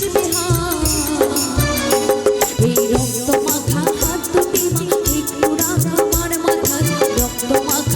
এই রক্ত মাথা হাত দুটি একটু রাখা আমার মাথা রক্ত মাথা